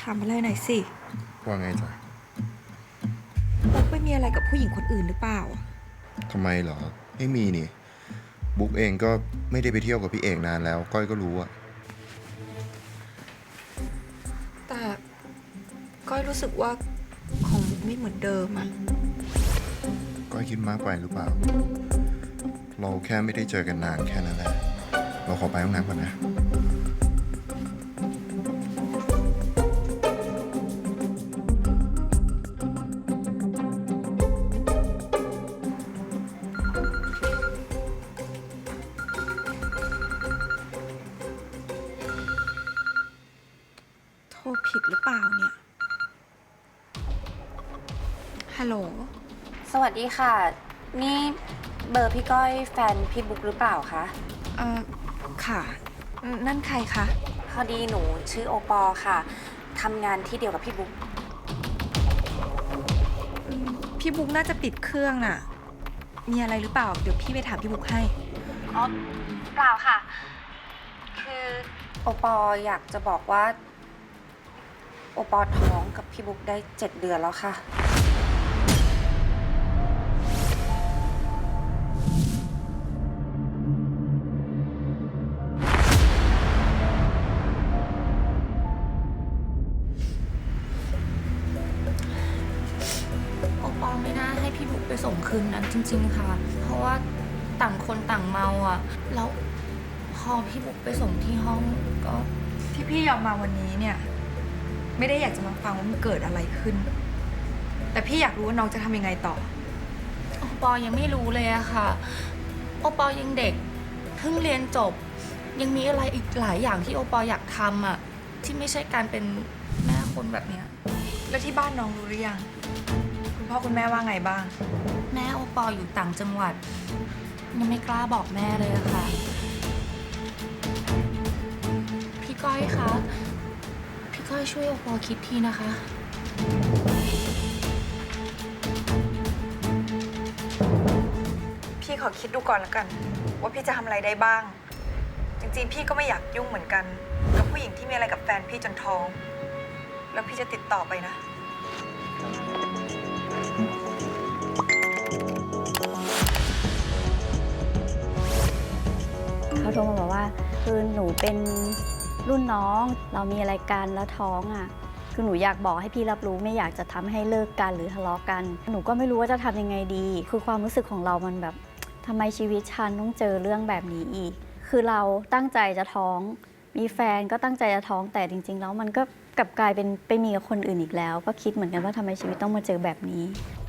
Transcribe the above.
ถามอะไรหน่อยสิว่าไงจ๊ะบุ๊กไปมีอะไรกับผู้หญิงคนอื่นหรือเปล่า ทำไมเหรอ ไม่มีนี่ บุ๊กเองก็ไม่ได้ไปเที่ยวกับพี่เอกนานแล้ว ก้อยก็รู้อะแต่ก้อยรู้สึกว่าของบุ๊กไม่เหมือนเดิมอะก้อยคิดมากไปหรือเปล่า เราแค่ไม่ได้เจอกันนานแค่นั้นแหละ เราขอไปห้องน้ำก่อนนะ ผิดหรือเปล่าเนี่ย ฮัลโหล สวัสดีค่ะ นี่เบอร์พี่ก้อยแฟนพี่บุ๊กหรือเปล่าคะ เอ่อ ค่ะ นั่นใครคะ พอดีหนูชื่อโอปอค่ะ ทำงานที่เดียวกับพี่บุ๊กอืมพี่บุ๊กน่าจะปิดเครื่องน่ะ มีอะไรหรือเปล่า เดี๋ยวพี่ไปถามพี่บุ๊กให้ อ๋อ เปล่าค่ะ คือโอปออยากจะบอกว่าโอปอท้องกับพี่บุ๊กได้เจ็ดเดือนแล้วค่ะ โอปอลไม่น่าให้พี่บุ๊กไปส่งคืนนั้นจริง ๆ ค่ะ เพราะว่าต่างคนต่างเมาอะ แล้วพอพี่บุ๊กไปส่งที่ห้องก็ ที่พี่ยอมมาวันนี้เนี่ย ไม่ได้อยากจะมาฟังว่ามันเกิดอะไรขึ้น แต่พี่อยากรู้ว่าน้องจะทำยังไงต่อ โอปอลยังไม่รู้เลยอะค่ะ โอปอลยังเด็กเพิ่งเรียนจบ ยังมีอะไรอีกหลายอย่างที่โอปอลอยากทำอะที่ไม่ใช่การเป็นแม่คนแบบเนี้ย แล้วที่บ้านน้องรู้หรือยัง คุณพ่อคุณแม่ว่าไงบ้าง แม่โอปอลอยู่ต่างจังหวัด ยังไม่กล้าบอกแม่เลยอะค่ะ พี่ก้อยคะพี่ก้อย ช่วยโอปอคิดทีนะคะ พี่ขอคิดดูก่อนแล้วกัน ว่าพี่จะทำอะไรได้บ้าง จริงๆ พี่ก็ไม่อยากยุ่งเหมือนกัน กับผู้หญิงที่มีอะไรกับแฟนพี่จนท้อง แล้วพี่จะติดต่อไปนะเขาโทรมาบอกว่าคือหนูเป็น รุ่นน้อง เรามีอะไรกันแล้วท้องอะคือหนูอยากบอกให้พี่รับรู้ไม่อยากจะทำให้เลิกกันหรือทะเลาะกัน หนูก็ไม่รู้ว่าจะทำยังไงดี คือความรู้สึกของเรามันแบบทำไมชีวิตฉันต้องเจอเรื่องแบบนี้อีก คือเราตั้งใจจะท้อง มีแฟนก็ตั้งใจจะท้องแต่จริง ๆ แล้วมันก็กลับกลายเป็นไปมีกับคนอื่นอีกแล้ว ก็คิดเหมือนกันว่าทำไมชีวิตต้องมาเจอแบบนี้